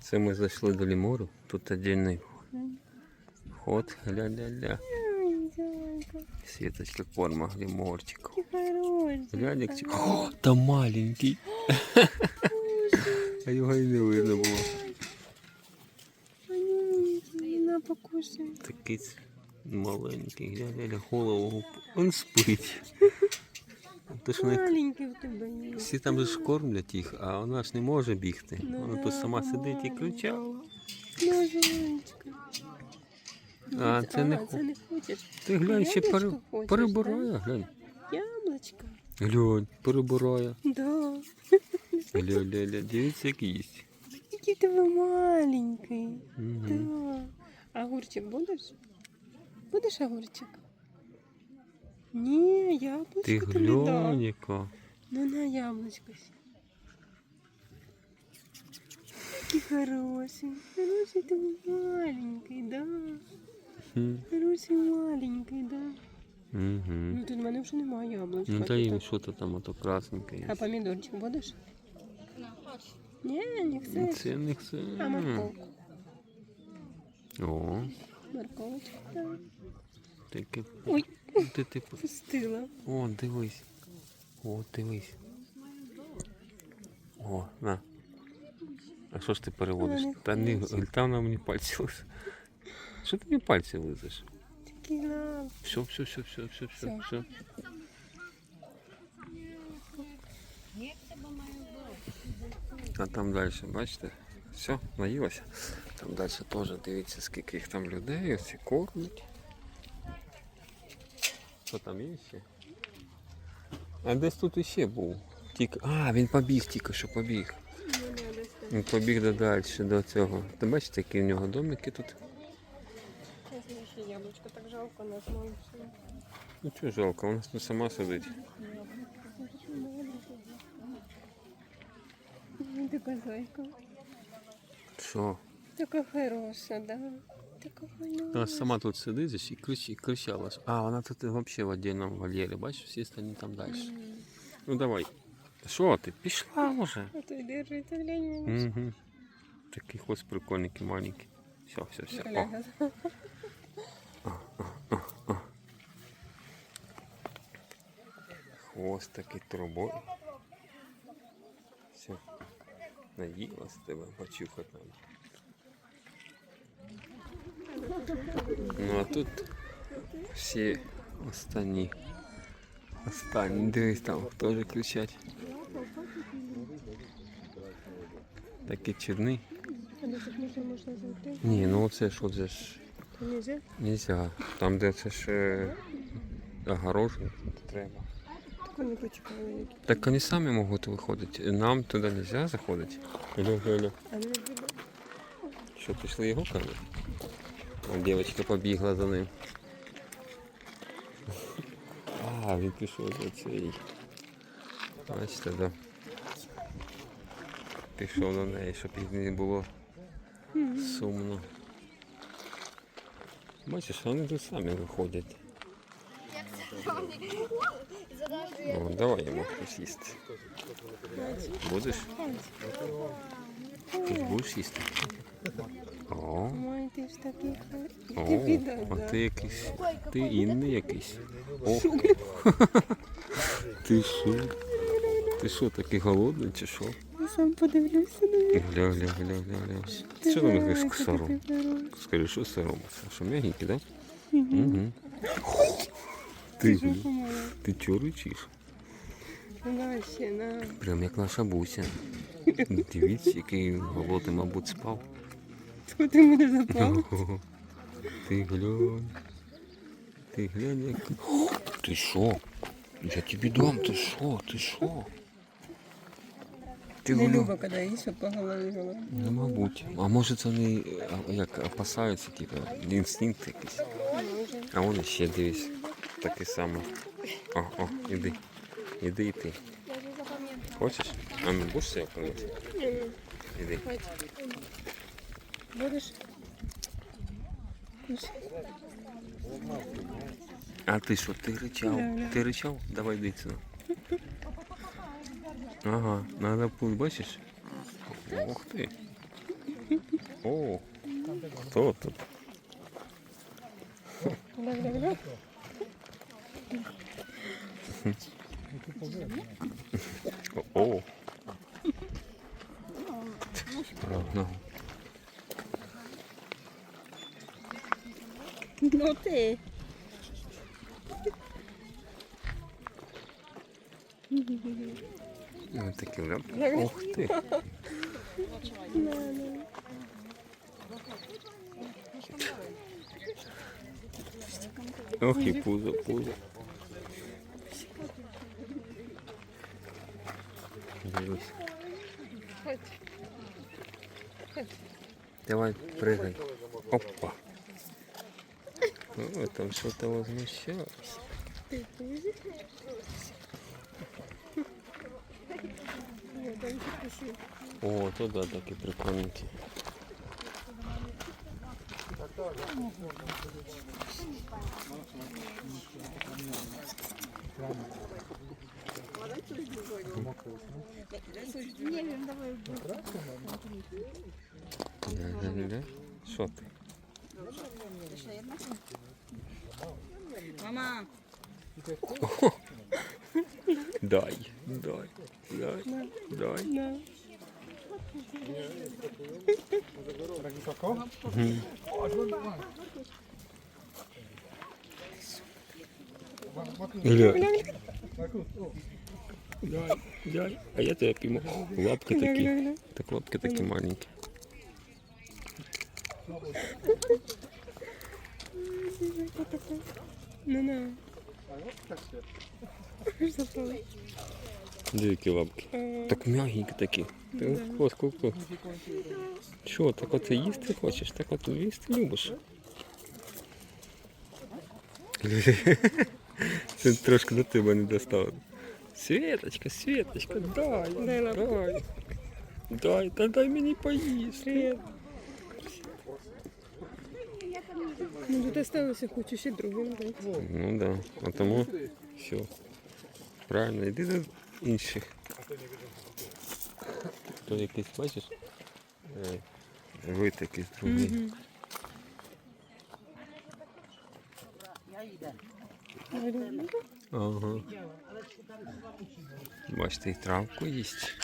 Це ми зайшли до лімору. Тут отдельний вход. Ля-ля-ля. Сіточка корма ліморчику. ти хороший. О, там маленький. А його і не видно було. Такий маленький, глянь, голову. Він спить. Ти ж. Маленький в тебе є. Всі там же ж кормлять їх, а вона ж не може бігти. Ну Вона да, тут сама сидить і кричала. Ну, зайчка. А, це не це не хочеш. Ти глянь, ще пере... Яблучко хочеш, перебирає, глянь. Яблочко. Глянь, перебирає. Да. Ля-ля-ля, дивіться, як їсть. Який ти ви маленький. Угу. Да. Огурчик будеш? Будеш огурчик? Ні, яблучко Ти тобі дам. глянь, яка. Ну на яблочко. сі. Який хороший. Хороший ти маленький, да. Хм. Хороший маленький, да. Угу. Ну тут в мене вже немає яблучка. Ну та тут їм так. що то там, ото красненьке є. А помідорчик будеш? Ні, не Ну, chcesz. Це не це. А морковку? О, Морковочку, так. таке. Ой, Ти типу. пустила. О, дивись. О, дивись. О, на. А що ж ти переводиш? А, не Та не, хочу. там на мені пальці лише. Що ти мені пальці лизиш? Такий лав. Все, все, все, все, все, все, Всё. все. А там далі, бачите? Все, наїлося. Там далі теж дивіться, скільки їх там людей, ось і кормять. Що там є ще? А десь тут іще був. Тільки... А, він побіг тільки що побіг. Він побіг до далі до цього. Ти бачите, які в нього домики тут? Мені ще яблучко, так жалко нас мало. Ну чого жалко, вона тут сама сидить. Така зайка. Що? Така хороша, да. Така Вона хороша. сама тут сидить і кричи- і кричала. А, вона тут взагалі в отдельному вольєрі, бачиш, всі остальні там далі. Ну давай. Що ти? Пішла вже. А то глянь мені. Угу. Такий хвост прикольненький, маленький. Все, все, все. О. Хвост такий трубою. Все. Наїла з тебе, почухати надо. Ну а тут всі останні. Останні. Дивись там, теж кричать. Можна зайти? Ні, ну оце ж от же ж нельзя? Там, де це ж е, огорожено, треба. Так вони почекали. Так вони самі можуть виходити. Нам туди не можна заходити. Що, пішли його камери? Дівчинка побігла за ним. А, він пішов за цей. Бачите, да. Пішов до неї, щоб їй не було сумно. Бачиш, вони тут самі виходять. О, давай йому щось їсти. Будеш? Будеш їсти? О, Ой, ти ж такий о, а да. ти якийсь. Ти інний якийсь. О. Ти що? Ти що, такий голодний чи що? Я сам подивлюся на них. Гля, гля, гля, гля, гля. Ти Що там якийсь який сором? ти хороший. Скажи, що сором? Що м'ягенький, так? Угу. Ти, помила. ти чого ричиш? На ще, на. Прям як наша буся. Дивіться, який голодний, мабуть, спав. Хто ти мене запав? Ти глянь. Ти глянь, як. Ти що? Я тобі дам, ти що? Ти що? Ти Не глянь. люба, коли їй щоб по голові голова. Ну, мабуть. А може це вони а, як опасаються, типу, інстинкт якийсь. А вони ще дивись. Такий самий. О, о, іди. Іди і ти. Хочеш? А ну будеш себе? Іди. Будеш? А ти що, ти ричав? Ти ричав? Давай йди сюди. Ага, надо путь, бачиш? Ух ти. О, хто тут? О. Прогнав. Ну ти. Ось такі вже. Ух ти. Ох і пузо, пузо. Дивись. Давай, прыгай. Опа. О, там что-то возмущалось. О, то да, такі прикольненькі. Ля-ля-ля. Що ти? Мама. Дай, дай, дай, дай. На. Гля. Дай, дай. А я тебе пійму. Лапки такі. Гля-гля-гля. Так лапки такі маленькі. Запали. Де які лапки? Е, Так м'ягенькі такі. Ти ось ку Що, так оце їсти хочеш? Так от їсти любиш? Це трошки до тебе не достало. Світочка, Світочка, дай, Дай дай. Дай, дай мені поїсти. Ну, ти сталося, хочу ще другим дати. Ну да. А тому все. Правильно, йди до інших. То якийсь бачиш? Е, Вид якийсь другий. Ага. Бачите, і травку їсть.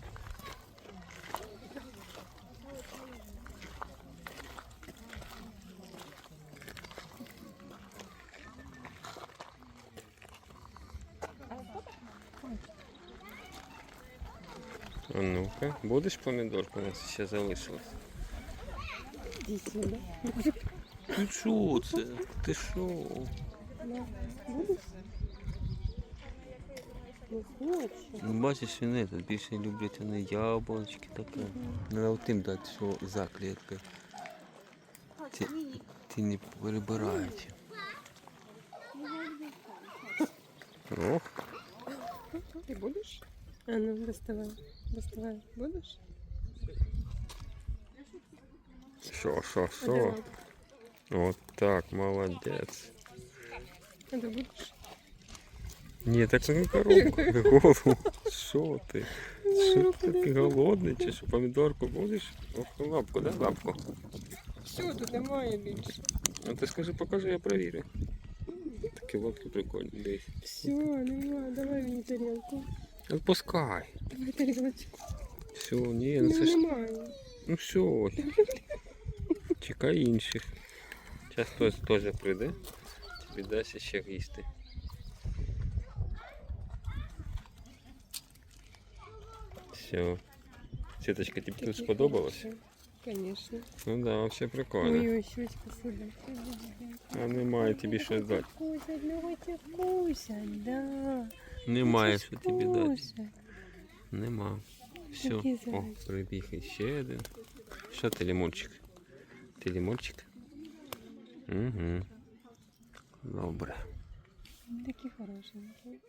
ну-ка, будеш помідорку? У нас ще залишилось. Іди сюди. Ти що це? Ти що? Будеш? Не хочу. Ну, бачиш, він этот, більше люблять вони яблучки таке. Треба тим дати, що за кліткою. Ті, ті не перебирають. Ох, Ти будеш? А ну, доставай. Доставай. Будеш? що, що, А де що? От так, молодець. А ти будеш? Ні, так не коробку, голову. Що ти? Що ти такий голодний чи що помідорку будеш? Ох, лапку, дай лапку. Все, тут немає більше. А ти скажи, покажи, я перевірю. Такі лапки прикольні. Все, нема. Давай мені тарілку. Відпускай. Все, ні, ну Ну, це ж. Ну все. Чекай інших. Зараз хтось теж прийде. Тобі дасть ще їсти. Все. Сіточка, тобі тут сподобалось? Конечно. Ну да, вообще прикольно. Ой, щучка сюди. А немає тобі що дати. Куся, ну куся, да. Немає що тобі дати. Куся. Нема. Все. Який О, зайчик. прибіг іще один. Що ти лимончик? Ти лимончик? Угу. Добре. Такі хорошенькі.